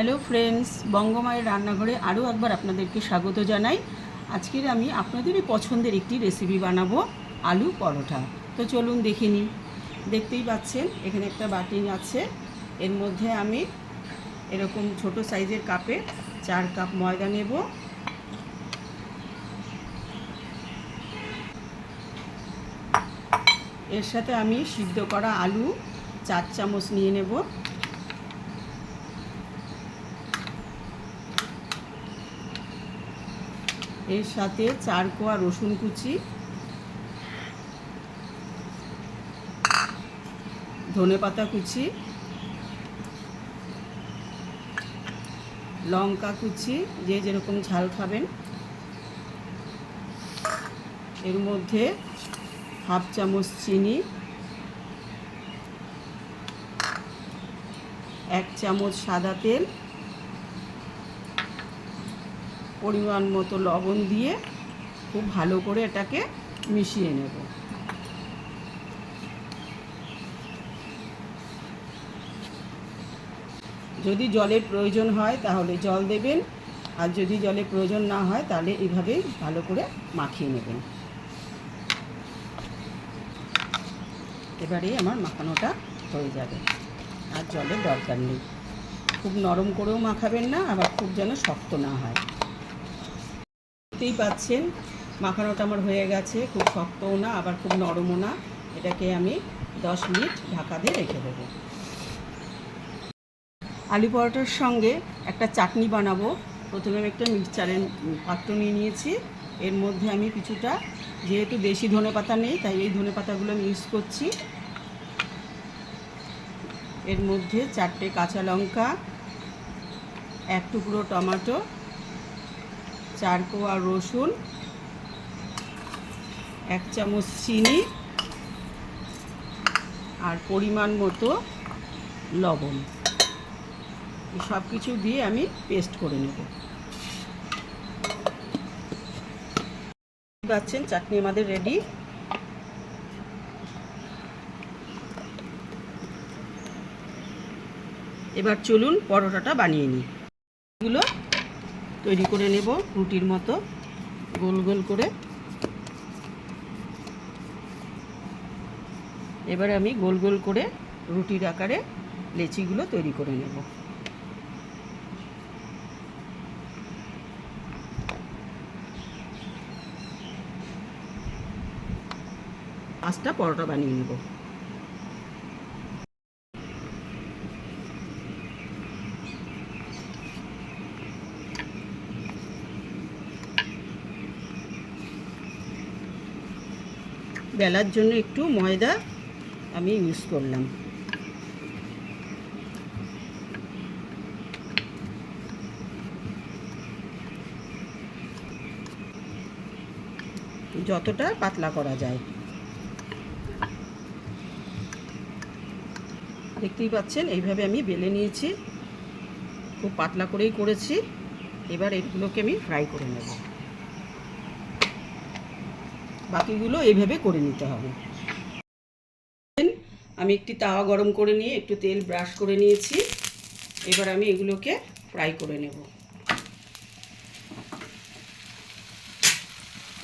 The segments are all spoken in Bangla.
হ্যালো ফ্রেন্ডস বঙ্গমায়ের রান্নাঘরে আরও একবার আপনাদেরকে স্বাগত জানাই। আজকের আমি আপনাদেরই পছন্দের একটি রেসিপি বানাবো, আলু পরোটা। তো চলুন দেখে নিই। দেখতেই পাচ্ছেন, এখানে একটা বাটি আছে। এর মধ্যে আমি এরকম ছোট সাইজের কাপে চার কাপ ময়দা নেব। এর সাথে আমি সিদ্ধ করা আলু চার চামচ নিয়ে নেব। এর সাথে চার কোয়া রসুন কুচি, ধনে পাতা কুচি, লঙ্কা কুচি, যে যেরকম ঝাল খাবেন। এর মধ্যে হাফ চামচ চিনি, এক চামচ সাদা তেল পরিমাণ মতো লবণ দিয়ে খুব ভালো করে এটাকে মিশিয়ে নেব। যদি জলের প্রয়োজন হয় তাহলে জল দেবেন, আর যদি জলের প্রয়োজন না হয় তাহলে এভাবেই ভালো করে মাখিয়ে নেবেন। এবারেই আমার মাখানোটা হয়ে যাবে, আর জলের দরকার নেই। খুব নরম করেও মাখাবেন না, আবার খুব যেন শক্ত না হয়। দেখতেই পাচ্ছেন, মাখানোটা আমার হয়ে গেছে, খুব শক্তও না, আবার খুব নরমও না। এটাকে আমি দশ মিনিট ঢাকা দিয়ে রেখে দেবো। আলু পরোটার সঙ্গে একটা চাটনি বানাবো। প্রথমে আমি একটা মিক্সচারের পাত্র নিয়ে নিয়েছি। এর মধ্যে আমি কিছুটা, যেহেতু বেশি ধনে পাতা নেই, তাই এই ধনে পাতাগুলো আমি ইউজ করছি। এর মধ্যে চারটে কাঁচা লঙ্কা, এক টুকরো টমেটো চার কোয়া রসুন, এক চামচ চিনি আর পরিমাণ মতো লবণ। সব কিছু দিয়ে আমি পেস্ট করে নেব। পাচ্ছেন চাটনি আমাদের রেডি। এবার চলুন পরোটাটা বানিয়ে নিই। এগুলো তৈরি করে নেব রুটির মতো, গোল গোল করে। এবার আমি গোল গোল করে রুটির আকারে লেচিগুলো তৈরি করে নেব। পাঁচটা পরোটা বানিয়ে নেব। বেলার জন্য একটু ময়দা আমি ইউজ করলাম। যতটা পাতলা করা যায়। দেখতেই পাচ্ছেন, এইভাবে আমি বেলে নিয়েছি। খুব পাতলা করেই করেছি। এবার এগুলোকে আমি ফ্রাই করে নেব। বাকিগুলো এইভাবে করে নিতে হবে। আমি একটি তাওয়া গরম করে নিয়ে একটু তেল ব্রাশ করে নিয়েছি। এবার আমি এগুলোকে ফ্রাই করে নেব।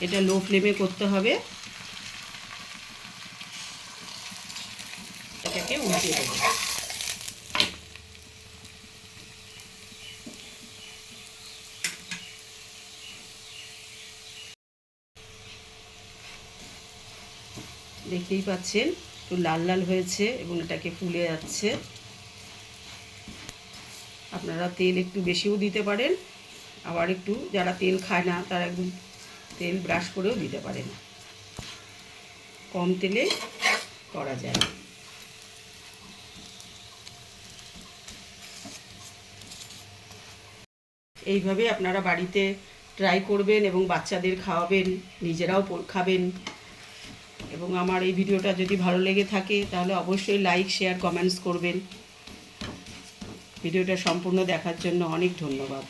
এটা লো ফ্লেমে করতে হবে এটাকে উল্টে দেব দেখতেই পাচ্ছেন, একটু লাল লাল হয়েছে এবং এটাকে ফুলে যাচ্ছে। আপনারা তেল একটু বেশিও দিতে পারেন, আবার একটু যারা তেল খায় না, তারা একদম তেল ব্রাশ করেও দিতে পারেন। কম তেলে করা যায়। এইভাবে আপনারা বাড়িতে ট্রাই করবেন এবং বাচ্চাদের খাওয়াবেন, নিজেরাও খাবেন। এবং আমার এই ভিডিওটা যদি ভালো লেগে থাকে, তাহলে অবশ্যই লাইক শেয়ার কমেন্টস করবেন। ভিডিওটা সম্পূর্ণ দেখার জন্য অনেক ধন্যবাদ।